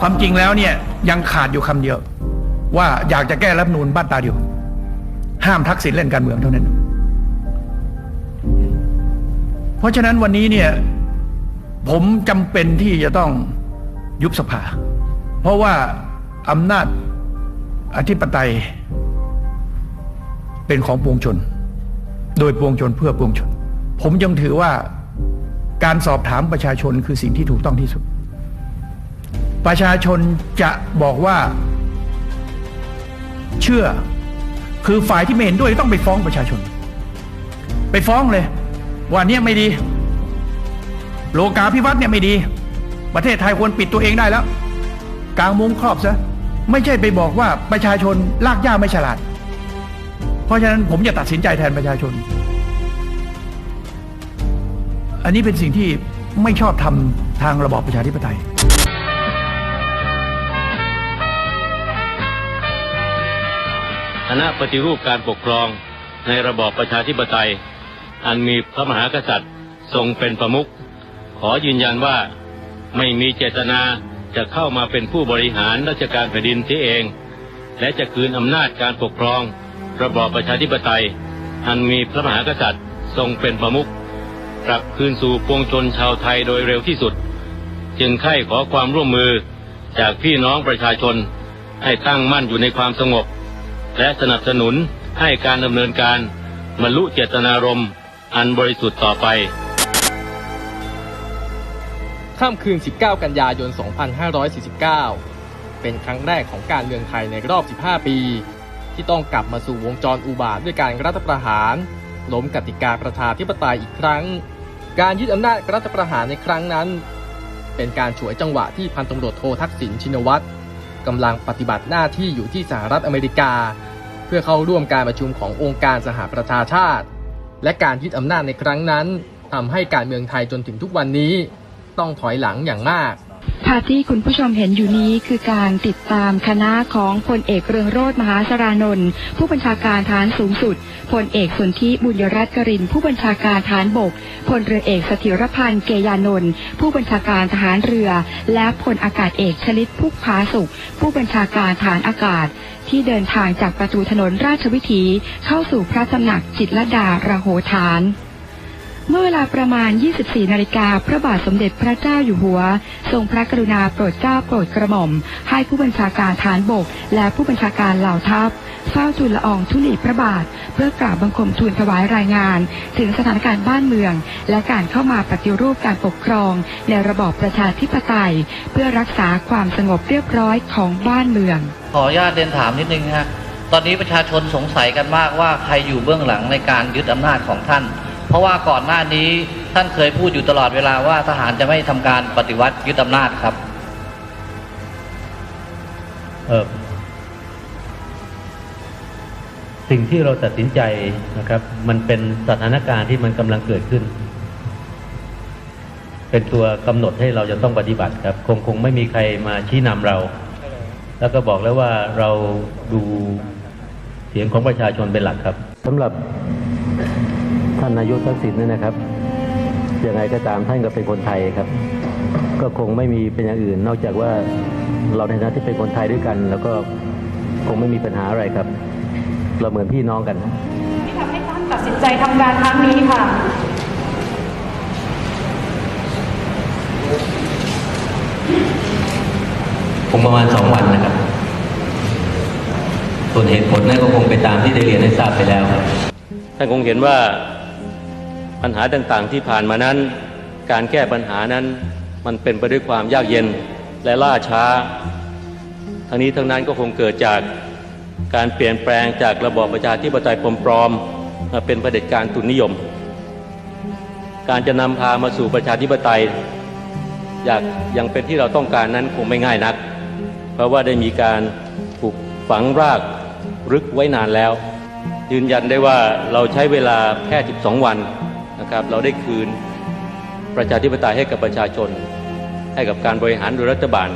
ความจริงแล้วเนี่ยยังขาดอยู่คำเดียว ว่าอยากจะแก้รัฐนูนบ้านตาเดียว ห้ามทักษิณเล่นการเมืองเท่านั้น เพราะฉะนั้นวันนี้เนี่ยผมจำเป็นที่จะต้องยุบสภา เพราะว่าอำนาจอธิปไตย เป็นของปวงชน โดยปวงชนเพื่อปวงชน ผมยังถือว่าการสอบถามประชาชนคือสิ่งที่ถูกต้องที่สุด ประชาชนจะบอกว่า เชื่อ คือฝ่ายที่ไม่เห็นด้วยต้องไปฟ้องประชาชน ไปฟ้องเลย ว่าเนี่ยไม่ดี โลกาพิวัตน์เนี่ยไม่ดี ประเทศไทยควรปิดตัวเองได้แล้ว กลางมุ้งครอบซะไม่ใช่ไปบอกว่าประชาชนลากย่าไม่ฉลาด เพราะฉะนั้นผมจะตัดสินใจแทนประชาชน อันนี้เป็นสิ่งที่ไม่ชอบทำทางระบอบประชาธิปไตย คณะปฏิรูปการปกครองในระบอบประชาธิปไตย อันมีพระมหากษัตริย์ทรงเป็นประมุขขอยืนยันว่าไม่มีเจตนาจะเข้ามาเป็นผู้บริหารราชการแผ่นดินที่เอง และจะคืนอำนาจการปกครอง ระบอบประชาธิปไตย อันมีพระมหากษัตริย์ทรงเป็นประมุขกลับคืนสู่ปวงชนชาวไทยโดยเร็วที่สุด จึงไข้ขอความร่วมมือจากพี่น้องประชาชนให้ตั้งมั่นอยู่ในความสงบ และสนับสนุนให้การดำเนินการบรรลุเจตนารมณ์อันบริสุทธิ์ต่อไป ค่ำคืน 19 กันยายน 2549 เป็นครั้งแรกของการเมืองไทยในรอบ 15 ปี ที่ต้องกลับมาสู่วงจรอุบาทด้วยการรัฐประหาร ล้มกติกาประชาธิปไตยอีกครั้ง การยึดอำนาจรัฐประหารในครั้งนั้น เป็นการฉวยจังหวะที่พันตำรวจโททักษิณชินวัตรกำลังปฏิบัติหน้าที่อยู่ที่สหรัฐอเมริกา เพื่อเข้าร่วมการประชุมขององค์การสหประชาชาติ และการยึดอำนาจในครั้งนั้นทำให้การเมืองไทยจนถึงทุกวันนี้ ต้องถอยหลังอย่างมาก ภาพที่คุณผู้ชมเห็นอยู่นี้คือการติดตามคณะของพลเอกเรืองโรธมหาสารานนท์ผู้บัญชาการฐานสูงสุดพลเอกสนธิบุญยรัตน์กรินผู้บัญชาการฐานบกพลเรือเอกสถิรพันธ์เกยานนท์ผู้บัญชาการทหารเรือ และพลอากาศเอกชลิตพุกพาสุข ผู้บัญชาการฐานอากาศ ที่เดินทางจากประตูถนนราชวิถีเข้าสู่พระตำหนักจิตรลดาระโหฐาน เมื่อเวลาประมาณ 24 นาฬิกา พระบาทสมเด็จพระเจ้าอยู่หัว ทรงพระกรุณาโปรดเกล้าโปรดกระหม่อม ให้ผู้บัญชาการฐานบก และผู้บัญชาการเหล่าทัพ เฝ้าทูลละอองธุลีพระบาท เพื่อกราบบังคมทูลถวายรายงาน ถึงสถานการณ์บ้านเมือง และการเข้ามาปฏิรูปการปกครอง ในระบอบประชาธิปไตย เพื่อรักษาความสงบเรียบร้อยของบ้านเมือง ขออนุญาตเรียนถามนิดนึงฮะตอนนี้ประชาชนสงสัยกันมากว่าใครอยู่เบื้องหลังในการยึดอำนาจของท่าน เพราะว่าก่อนหน้านี้ท่านเคยพูดอยู่ตลอดเวลาว่าทหารจะไม่ทำการปฏิวัติยึดอำนาจครับเอ่อสิ่งที่เราตัดสินใจนะครับ มันเป็นสถานการณ์ที่มันกำลังเกิดขึ้น เป็นตัวกำหนดให้เราจะต้องปฏิบัติครับ คงคงไม่มีใครมาชี้นำเรา แล้วก็บอกแล้วว่าเราดูเสียงของประชาชนเป็นหลักครับสำหรับ ท่านนายกทักษิณเนี่ยนะครับยังไงก็ตามท่านก็เป็นคนไทยครับ ก็คงไม่มีเป็นอย่างอื่น นอกจากว่าเราในฐานะที่เป็นคนไทยด้วยกัน แล้วก็คงไม่มีปัญหาอะไรครับ เราเหมือนพี่น้องกันที่ทำให้ท่านตัดสินใจทำงานครั้งนี้ค่ะคงประมาณสองวันนะครับ ส่วนเหตุผลนั่นก็คงไปตามที่ได้เรียนให้ทราบไปแล้วครับ ท่านคงเห็นว่า ปัญหาต่างๆที่ผ่านมานั้น การแก้ปัญหานั้นมันเป็นไปด้วยความยากเย็นและล่าช้า ทั้งนี้ทั้งนั้นก็คงเกิดจากการเปลี่ยนแปลงจากระบอบประชาธิปไตยปลอมๆมาเป็นประเผด็จการทุนนิยม การจะนำพามาสู่ประชาธิปไตยอยากยังเป็นที่เราต้องการนั้นคงไม่ง่ายนัก เพราะว่าได้มีการปลูกฝังรากลึกไว้นานแล้ว ยืนยันได้ว่าเราใช้เวลาแค่ 12 วัน นะครับ เราได้คืนประชาธิปไตยให้กับประชาชน ให้กับการบริหารโดยรัฐบาล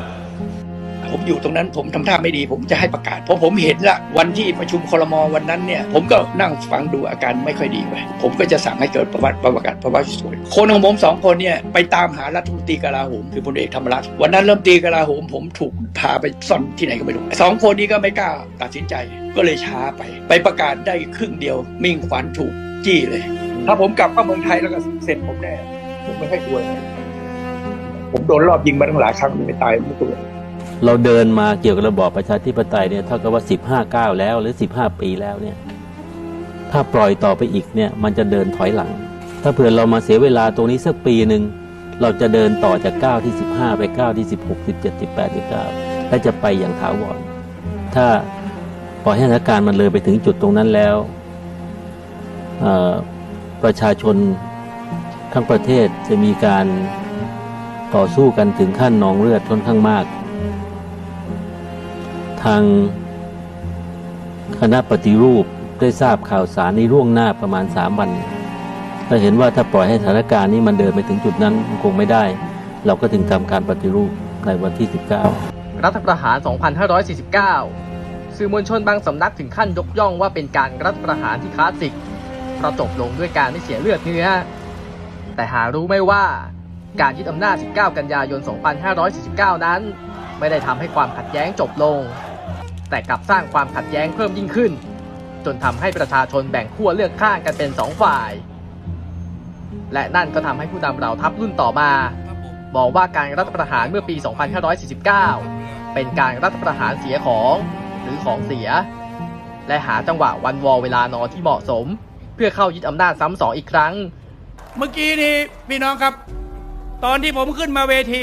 ผมอยู่ตรงนั้นผมทำท่าไม่ดีผมจะให้ประกาศ เพราะผมเห็นละวันที่ประชุมคลมวันนั้นเนี่ย ผมก็นั่งฟังดูอาการไม่ค่อยดีไปผมก็จะสั่งให้เกิดประวัติประกาศประวัติสวยคนของผมสองคนเนี่ยไปตามหารัฐมนตรีกลาโหมคือพลเอกธรรมรัฐวันนั้นเริ่มตีกลาโหมผมถูกพาไปซ่อนที่ไหนก็ไม่รู้สองคนนี้ก็ไม่กล้าตัดสินใจก็เลยช้าไป ไปประกาศได้ครึ่งเดียว มิ่งขวัญถูก จี้เลย ถ้าผมกลับเข้าเมืองไทยแล้วก็เสร็จผมแน่ผมไม่ให้กลัวเลยผมโดนรอบยิงมาตั้งหลายครั้งไม่ตายไม่กลัวเราเดินมาเกี่ยวกับระบอบประชาธิปไตยเนี่ยเท่ากับว่า15ก้าวแล้วหรือ15ปีแล้วเนี่ย ถ้าปล่อยต่อไปอีกเนี่ย มันจะเดินถอยหลัง ถ้าเผื่อเรามาเสียเวลาตรงนี้สักปีหนึ่งเราจะเดินต่อจากก้าวที่15ไปก้าวที่16 17 18 19และจะไปอย่างถาวรถ้าปล่อยให้สถานการณ์มันเลยไปถึงจุดตรงนั้นแล้วเอ่อ ประชาชนทั้งประเทศจะมีการต่อสู้กันถึงขั้นนองเลือดค่อนข้างมาก ทางคณะปฏิรูปได้ทราบข่าวสารในร่วงหน้าประมาณสามวันเราเห็นว่าถ้าปล่อยให้สถานการณ์นี้มันเดินไปถึงจุดนั้นมันคงไม่ได้ เราก็ถึงทำการปฏิรูปในวันที่ 19 รัฐประหาร 2549 สื่อมวลชนบางสำนักถึงขั้นยกย่องว่าเป็นการรัฐประหารที่คลาสสิก เพราะจบลงด้วยการไม่เสียเลือดเนื้อ แต่หารู้ไหม่ว่าการยึดอำนาจ 19 กันยายน 2549 นั้น ไม่ได้ทำให้ความขัดแย้งจบลง แต่กลับสร้างความขัดแย้งเพิ่มยิ่งขึ้น จนทำให้ประชาชนแบ่งขั้วเลือกข้างกันเป็นสองฝ่าย และนั่นก็ทำให้ผู้นำเราทัพรุ่นต่อมา บอกว่าการรัฐประหารเมื่อปี 2549 เป็นการรัฐประหารเสียของหรือของเสีย และหาจังหวะวันวอเวลานอที่เหมาะสม เพื่อเข้ายึดอำนาจซ้ำสองอีกครั้ง เมื่อกี้นี้พี่น้องครับ ตอนที่ผมขึ้นมาเวที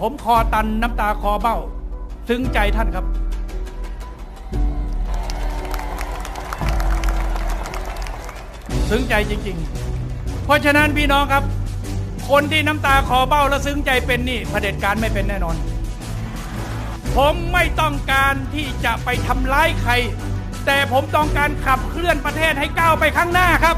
ผมคอตันน้ำตาคอเบ้า ซึ้งใจท่านครับ ซึ้งใจจริง ๆ เพราะฉะนั้นพี่น้องครับ คนที่น้ำตาคอเบ้าและซึ้งใจเป็นนี่เผด็จการไม่เป็นแน่นอน ผมไม่ต้องการที่จะไปทำร้ายใคร แต่ผมต้องการขับเคลื่อนประเทศให้ก้าวไปข้างหน้าครับ